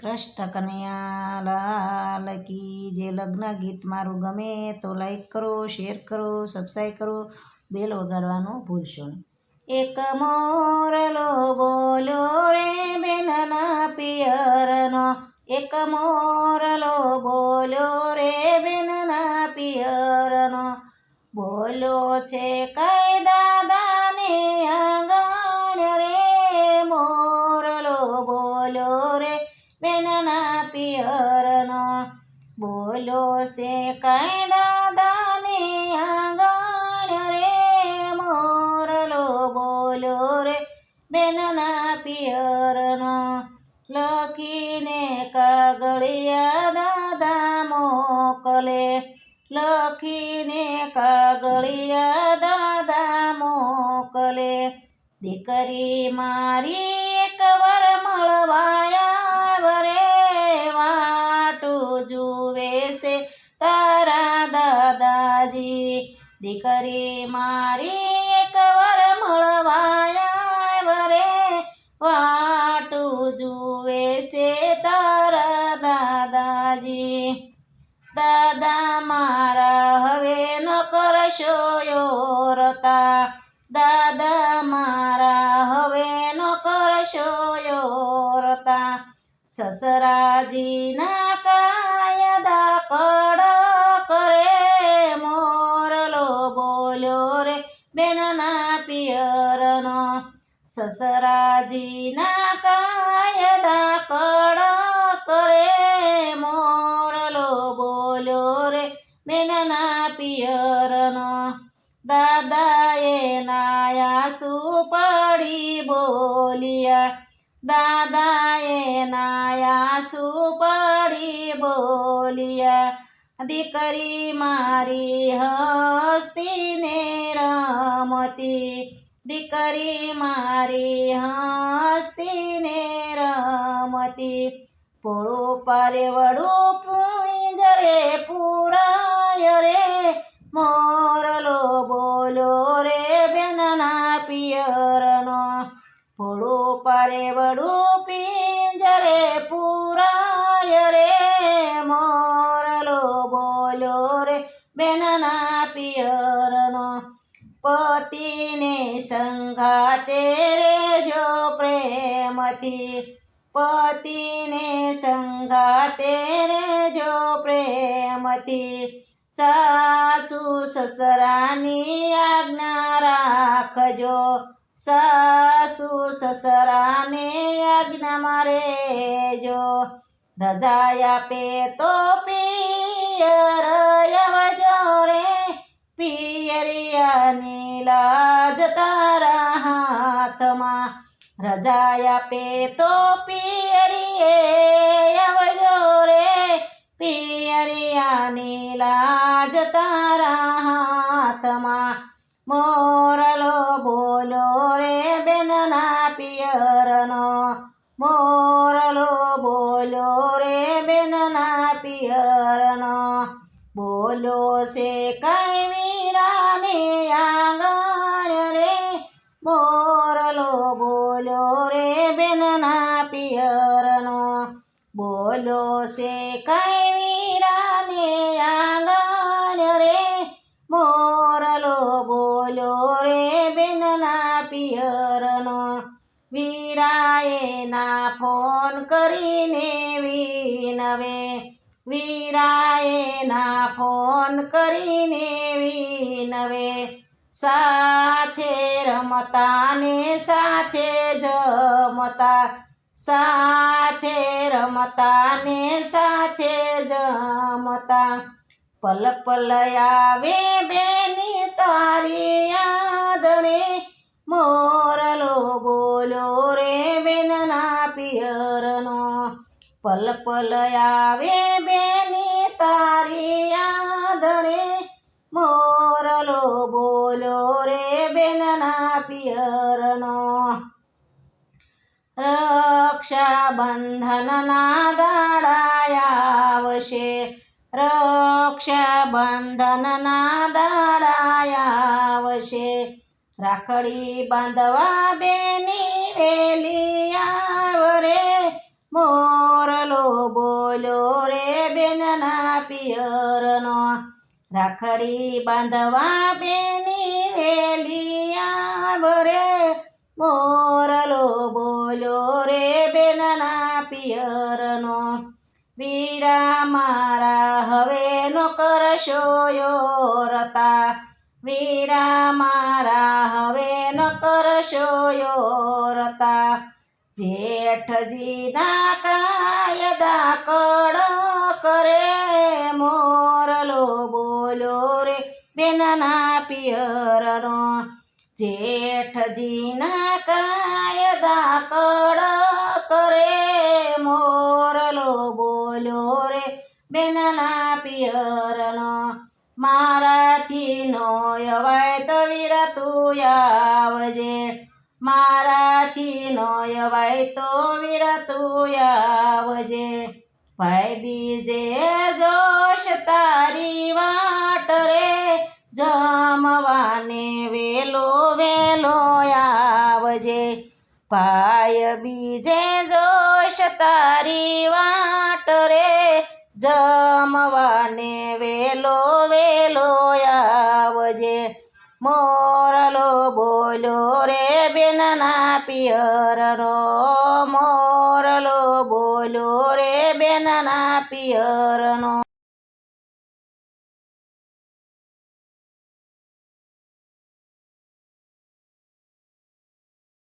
કૃષ્ણ કનૈયાલાલ કી જે લગ્ન ગીત મારું ગમે તો લાઈક કરો શેર કરો સબસ્ક્રાઈબ કરો, બેલ વગાડવાનું ભૂલશો નહીં. એક મોરલો બોલ્યો રે બેનના પિયરનો. એક મોરલો બોલ્યો રે બેનના પિયરનો. બોલ્યો છે કઈ બોલ્યો કાયદા દાને આંગણ રે મોરલો બોલ્યો રે. બેનના પિયરનો લખીને કાગળિયા દાદા મોકલે. લખીને કાગળિયા દાદા મોકલે. દીકરી મારી એકવાર મળવાયા દીકરી મારી એકવાર મળવાયા વરે, વાટું જુએ છે તારા દાદાજી. દાદા મારા હવે ન કરશો યોરતા. દાદા મારા હવે ન કરશો યોરતા. સસરાજીના કાયદા કડક પિયરનો સસરાજીના કાયદા કડક રે મોરલો બોલ્યો રે મેનના પિયરનો. દાદાએ નાયા સુપડી બોલિયા, દાદાએ નાયા સુપડી બોલિયા, દીકરી મારી હસ્તીને રમતી દીકરી મારી હસ્તીને રમતી. પોળું પારે વડું પૂંજરે પુરાય રે. મોરલો બોલો રે બેનના પિયરનો. પોળું પારે વડું પિંજરે પુરાય રે. મોરલો બોલો રે બેનના પતિને સંઘાતે રેજો પ્રેમથી. પતિને સંઘાતે રેજો પ્રેમથી. સાસુ સસરાની આજ્ઞા રાખજો. સાસુ સસરાને આજ્ઞામાં રેજો. રજા આપે તો પિયર આવજો રે. પિયરિયાની લાજ તારા હાથમાં રજા આપે તો પિયરીએ આવજો રે પિયરિયાની લાજ તારા હાથમાં મોરલો બોલો રે બેનના પિયરનો મોરલો બોલો રે બેનના પિયરનો બોલો છે કઈ વીરાને આંગણ બોલો રે બેનના પિયરનો. બોલો છે કઈ વીરાને આંગણ રે. મોરલો બોલો રે બેનના પિયરનો. વીરાએ ના ફોન કરીને વિનવે વીરાએ ના ફોન કરીને વિનવે સાથે રમતા ને સાથે જમતા, સાથે રમતા ને સાથે જમતા. પલ પલ આવે બેની તારી યાદ રે મોરલો બોલો રે બેનના પિયરનો. પલ પલ આવે બેની તારી યાદ રે મોરલો રક્ષાબંધનના દાડાયા આવશે રક્ષાબંધનના દાડાયા આવશે રાખડી બાંધવા બેની વેલી આવ રે મોરલો બોલ્યો રે બેનના પિયરનો રાખડી બાંધવા બેની વેલિયા ભરે મોરલો બોલ્યો રે પિયરનો વીરા મારા હવે નો કરશો યોરતા વીરા મારા હવે ન કરશો યોરતા જેઠજીના કાયદા કડ કરે મોરલો બોલો રે બેનના પિયરનો. જેઠજીના કાયદા કડ કરે મોરલો બોલ્યો રે, બેનના પિયરનો મારાથી નો અવાય તો વીરા તું આવજે. મારાથી નો અવાય તો વીરા તું આવજે. ભાઈ બીજે જોશ તારી બીજે જોશ તારી વાટ રે. જમવાને વેલો વેલો આવજે. મોરલો બોલ્યો રે બેનના પિયરનો. મોરલો બોલ્યો રે બેનના પિયરનો.